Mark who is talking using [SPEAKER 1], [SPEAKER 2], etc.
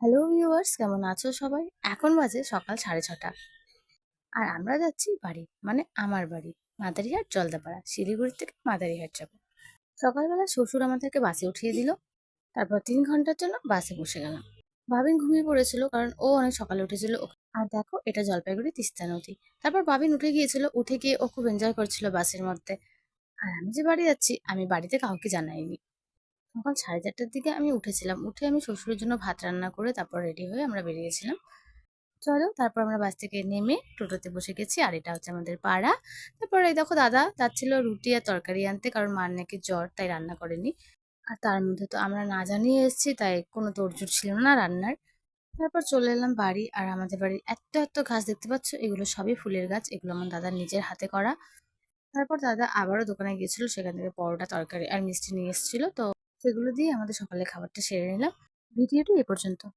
[SPEAKER 1] Hello viewers কেমন আছো সবাই? এখন বাজে সকাল সাড়ে ছটা। আর আমরা যাচ্ছি বাড়ি মানে আমার বাড়ি, মাদারিহাট জলদাপাড়া শিলিগুড়ি থেকে মাদারিহাট যাব। সকালবেলা শ্বশুর আমাদেরকে বাসে উঠিয়ে দিল, তারপর তিন ঘণ্টার জন্য বাসে বসে গেলাম। বাবিন ঘুমিয়ে পড়েছিল কারণ ও অনেক সকালে উঠেছিল। আর দেখো, এটা জলপাইগুড়ি তিস্তা নদী। তারপর বাবিন উঠে গিয়েছিল, উঠে গিয়ে ও খুব এনজয় করছিল বাসের মধ্যে। আর আমি যে বাড়ি যাচ্ছি, আমি বাড়িতে কাউকে জানাইনি। সকাল সাড়ে চারটার দিকে আমি উঠেছিলাম। উঠে আমি শ্বশুরের জন্য ভাত রান্না করে তারপর রেডি হয়ে আমরা বেরিয়েছিলাম। চলো তারপর আমরা বাস থেকে নেমে টোটোতে বসে গেছি আর এটা হচ্ছে আমাদের পাড়া। তারপর এই দেখো দাদা যাচ্ছিল রুটি আর তরকারি আনতে কারণ মার নাকি জ্বর তাই রান্না করেনি। আর তার মধ্যে তো আমরা না জানিয়ে এসেছি তাই কোনো তোড়জোড় ছিল না রান্নার। তারপর চলে এলাম বাড়ি আর আমাদের বাড়ির এত এত গাছ দেখতে পাচ্ছ, এগুলো সবই ফুলের গাছ, এগুলো আমার দাদার নিজের হাতে করা। তারপর দাদা আবারও দোকানে গিয়েছিল, সেখান থেকে পরোটা, তরকারি আর মিষ্টি নিয়ে এসেছিল। তো সেগুলো দিয়ে আমাদের সকালে খাবারটা সেরে নিলাম। ভিডিওটি এ পর্যন্ত।